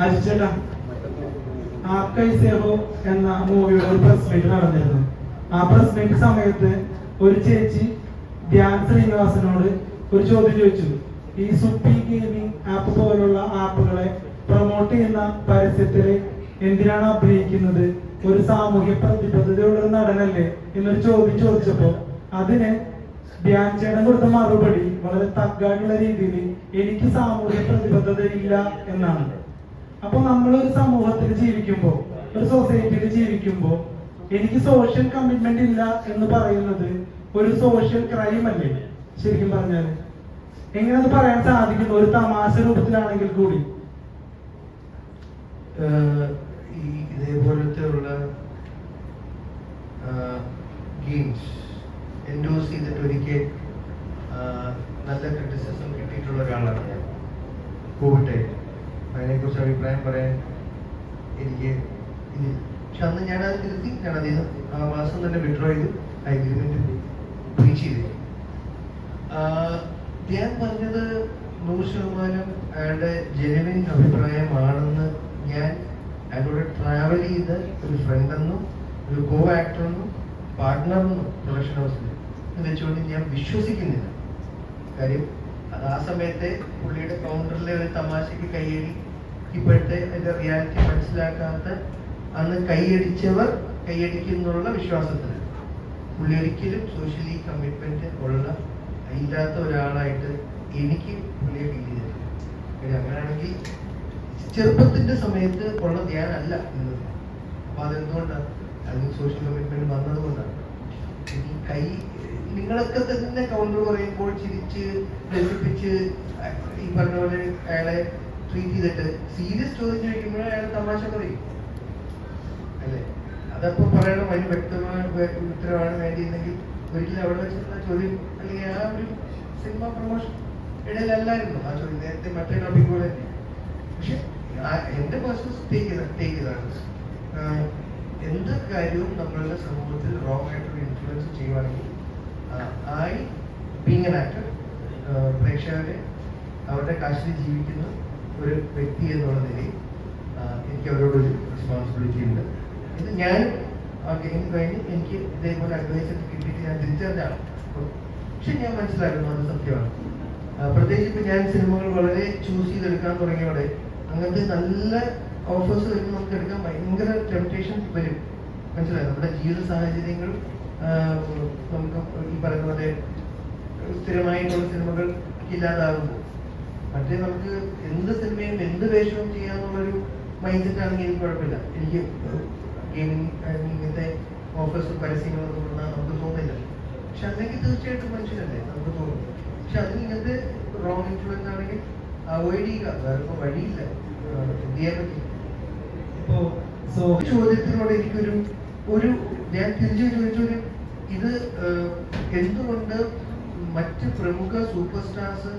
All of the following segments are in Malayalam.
അജിച്ചേട്ടാ ആ കൈസേഹോ എന്ന മൂവിയുടെ ഒരു പ്രസ് മീറ്റ് നടന്നിരുന്നു ആ പ്രസ് മീറ്റ് സമയത്ത് ഒരു ചേച്ചി ധ്യാൻ ശ്രീനിവാസനോട് ഒരു ചോദ്യം ചോദിച്ചു. ഈ സുപ്പി ഗെയിമിംഗ് ആപ്പ് പോലുള്ള ആപ്പുകളെ പ്രൊമോട്ട് ചെയ്യുന്ന പരസ്യത്തിൽ എന്തിനാണ് അഭിനയിക്കുന്നത്? ഒരു സാമൂഹ്യ പ്രതിബദ്ധതയുള്ള നടനല്ലേ എന്നൊരു ചോദ്യം ചോദിച്ചപ്പോ അതിന് ധ്യാൻ ചേട്ടൻ കൊടുത്ത മറുപടി വളരെ തഗ്ഗായിട്ടുള്ള രീതിയിൽ എനിക്ക് സാമൂഹ്യ പ്രതിബദ്ധത ഇല്ല എന്നാണ്. അപ്പൊ നമ്മൾ ഒരു സമൂഹത്തിൽ ജീവിക്കുമ്പോൾ ഒരു സൊസൈറ്റിയിൽ ജീവിക്കുമ്പോൾ എനിക്ക് സോഷ്യൽ കമ്മിറ്റ്മെന്റ് ഇല്ല എന്ന് പറയുന്നത് ഒരു സോഷ്യൽ ക്രൈം അല്ലേ? ശരിക്കും പറഞ്ഞാൽ എങ്ങനെ അത് പറയാൻ സാധിക്കുന്നു? ഒരു തമാശ രൂപത്തിലാണെങ്കിൽ കൂടി. ഈ ഇതേപോലത്തെ ഉള്ള ഗെയിംസ് എൻഡോസ് ചെയ്തിട്ട് ആഹ് നല്ല ക്രിറ്റിസിസം കിട്ടിയിട്ടുള്ള ഒരാളാണ് ഞാൻ. കോവിഡ് ടൈം അതിനെക്കുറിച്ച് അഭിപ്രായം പറയാൻ എനിക്ക് ഇനി പക്ഷെ അന്ന് ഞാൻ അത് തിരുത്തി. ഞാൻ അദ്ദേഹം ആ മാസം തന്നെ വിഡ്രോ ചെയ്ത് അഗ്രിമെന്റ് ബ്രീച്ച് ചെയ്തു ഞാൻ പറഞ്ഞത് നൂറ് ശതമാനം അയാളുടെ ജനുവിൻ അഭിപ്രായമാണെന്ന് ഞാൻ അയാളോട് ട്രാവൽ ചെയ്ത ഒരു ഫ്രണ്ടെന്നും ഒരു കോ ആക്ടറെന്നും പാർട്ട്ണറെന്നും പ്രൊഡക്ഷൻ ഹൗസിൽ വെച്ചുകൊണ്ട് ഞാൻ വിശ്വസിക്കുന്നില്ല. കാര്യം അത് ആ സമയത്തെ പുള്ളിയുടെ കൗണ്ടറിലെ ഒരു തമാശയ്ക്ക് കൈയടി ഇപ്പോഴത്തെ അതിന്റെ റിയാലിറ്റി മനസ്സിലാക്കാത്ത അന്ന് കൈയടിച്ചവർ കൈയടിക്കുന്നുള്ള വിശ്വാസത്തിൽ പുള്ളി ഒരിക്കലും സോഷ്യലി കമ്മിറ്റ്മെന്റ് ഉള്ള ഇല്ലാത്ത ഒരാളായിട്ട് എനിക്ക് പുള്ളിയെ ഫീൽ ചെയ്തിട്ടില്ല. അങ്ങനെയാണെങ്കിൽ ചെറുപ്പത്തിന്റെ സമയത്ത് ഉള്ള ധ്യാനല്ല എന്നത് അപ്പൊ അതെന്തുകൊണ്ടാണ് അതിന് സോഷ്യൽ കമ്മിറ്റ്മെന്റ് വന്നതുകൊണ്ടാണ് ഈ കൈ നിങ്ങളൊക്കെ തന്നെ കൗണ്ടർ പറയുമ്പോൾ ചിരിച്ച് ഈ പറഞ്ഞ പോലെ അയാളെ ട്രീറ്റ് ചെയ്തിട്ട് സീരിയസ് ചോദ്യം ചോദിക്കുമ്പോൾ അയാൾ തമാശ പറയും. അല്ലേ? അതപ്പോ പറയണം അതിന് വ്യക്തമായ ഉത്തരവാണ് വേണ്ടിയിരുന്നെങ്കിൽ ഒരിക്കലും അവിടെ വെച്ചിട്ടുള്ള ചോദ്യം അല്ലെങ്കിൽ ആ ഒരു സിനിമ പ്രൊമോഷൻ ഇടയിലല്ലായിരുന്നു ആ ചോദ്യം നേരത്തെ മറ്റേ ടോപ്പിക് പോലെ തന്നെ. പക്ഷെ എന്റെ പേഴ്സണൽ ടേക്ക് ടേക്ക് ചെയ്താണ്. എന്ത് കാര്യവും നമ്മളുടെ സമൂഹത്തിൽ റോങ് ആയിട്ടൊരു ഇൻഫ്ലുവൻസ് ചെയ്യുവാണെങ്കിൽ ആയി ബീങ് ആൻ ആക്ടർ പ്രേക്ഷകരെ അവരുടെ കാശിൽ ജീവിക്കുന്ന. ഒരു വ്യക്തി എന്നുള്ള നിലയിൽ എനിക്ക് അവരോടൊരു റെസ്പോൺസിബിലിറ്റി ഉണ്ട്. ഇത് ഞാൻ ആ ഗെയിം കഴിഞ്ഞ് എനിക്ക് ഇതേപോലെ അഡ്വൈസ് കിട്ടിയിട്ട് ഞാൻ തിരിച്ചറിഞ്ഞാണ് പക്ഷെ ഞാൻ മനസ്സിലാക്കുന്നു അത് സത്യമാണ്. പ്രത്യേകിച്ച് ഇപ്പം ഞാൻ സിനിമകൾ വളരെ ചൂസ് ചെയ്തെടുക്കാൻ തുടങ്ങിയവിടെ അങ്ങനത്തെ നല്ല ഓഫേഴ്സ് വരുമ്പോൾ നമുക്ക് എടുക്കാൻ ഭയങ്കര ടെംപ്റ്റേഷൻ വരും. മനസ്സിലായി? നമ്മുടെ ജീവിത സാഹചര്യങ്ങൾ നമുക്ക് ഈ പറയുന്ന പോലെ സ്ഥിരമായിട്ടുള്ള സിനിമകൾ ഇല്ലാതാകുമ്പോൾ. മറ്റേ നമുക്ക് എന്ത് സിനിമയും എന്ത് വേഷവും ചെയ്യാന്നുള്ളൊരു മൈൻഡ് സെറ്റ് ആണെങ്കിൽ എനിക്ക് കുഴപ്പമില്ല. എനിക്ക് ഗെയിമിംഗ് ഇങ്ങനത്തെ ഓഫേഴ്സ് പരസ്യങ്ങളൊന്നും നമുക്ക് തോന്നില്ല പക്ഷെ അല്ലെങ്കിൽ തീർച്ചയായിട്ടും മനുഷ്യരല്ലേ നമുക്ക് തോന്നും പക്ഷെ അതിന് ഇങ്ങനത്തെ റോങ് ഇൻഫ്ലുവൻസ് ആണെങ്കിൽ അവോയ്ഡ് ചെയ്യുക. വേറെ വഴിയില്ല. ചെയ്യാൻ പറ്റില്ല ഇപ്പോ സോ ചോദ്യത്തിനോട് എനിക്കൊരു ഒരു ഞാൻ തിരിച്ചു ചോദിച്ചൊരു ഇത് എന്തുകൊണ്ട് മറ്റ് പ്രമുഖ സൂപ്പർ സ്റ്റാർസ്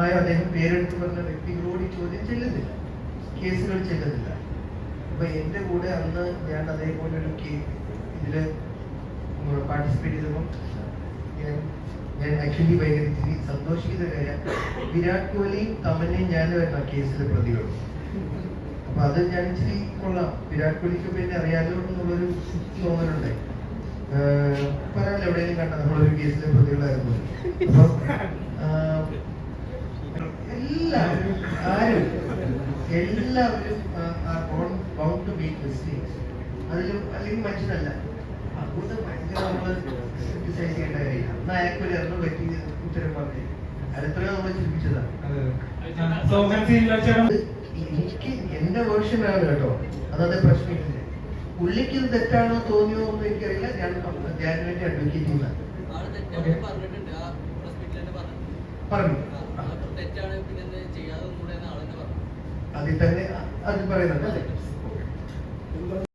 ആയ അദ്ദേഹം പേരെടുത്ത് പറഞ്ഞ വ്യക്തികളോട് ഈ ചോദ്യം ചെല്ലുന്നില്ല. കേസുകൾ ചെല്ലുന്നില്ല. അപ്പൊ എന്റെ കൂടെ അന്ന് ഞാൻ അതേപോലെ ഒരു ഇതിൽ പാർട്ടിസിപ്പേറ്റ് ചെയ്തപ്പോൾ ഞാൻ ഞാൻ ആക്ച്വലി ഭയങ്കര സന്തോഷിക്കുന്ന കാര്യം. വിരാട് കോഹ്ലിയും തമന്നയും ഞാനുമായിരുന്നു ആ കേസിലെ പ്രതികളും. അപ്പൊ അത് ഞാൻ ഇച്ചിരി കൊള്ളാം. വിരാട് കോഹ്ലിക്ക് പിന്നെ അറിയാലോ എന്നുള്ളൊരു തോന്നലുണ്ട്. പറയാമല്ലോ എവിടെയെങ്കിലും കണ്ട നമ്മളൊരു കേസിലെ പ്രതികളായിരുന്നു. അപ്പം എല്ലാവരും ആരും എല്ലാവരും ബൗണ്ട് ടു മേക്ക് മിസ്റ്റേക്സ് അതിലും അല്ലെങ്കിൽ മനുഷ്യനല്ല അതുകൊണ്ട് ഭയങ്കര നമ്മൾ ക്രിട്ടിസൈസ് ചെയ്യേണ്ട കാര്യമില്ല. അന്ന് അയാൾക്ക് ഒരു എണ്ണം പറ്റി ഉത്തരം പറഞ്ഞു. അടുത്തത് നമ്മൾ ചിന്തിച്ചതാണ് സോഹൻ സീനില ചേട്ടൻ എനിക്ക് എന്റെ വേർഷൻ ആണ് കേട്ടോ. അതായത് പ്രശ്നമില്ല. പുള്ളിക്ക് ഇത് തെറ്റാണോ തോന്നിയോ എന്ന് എനിക്കറിയില്ല. ഞാൻ ഞാൻ വേണ്ടി അഡ്വക്കേറ്റ് ചെയ്യുന്ന പറഞ്ഞു. തെറ്റാണ് പിന്നെ ചെയ്യാതെ അതിൽ തന്നെ അത് പറയുന്നുണ്ട് അല്ലേ?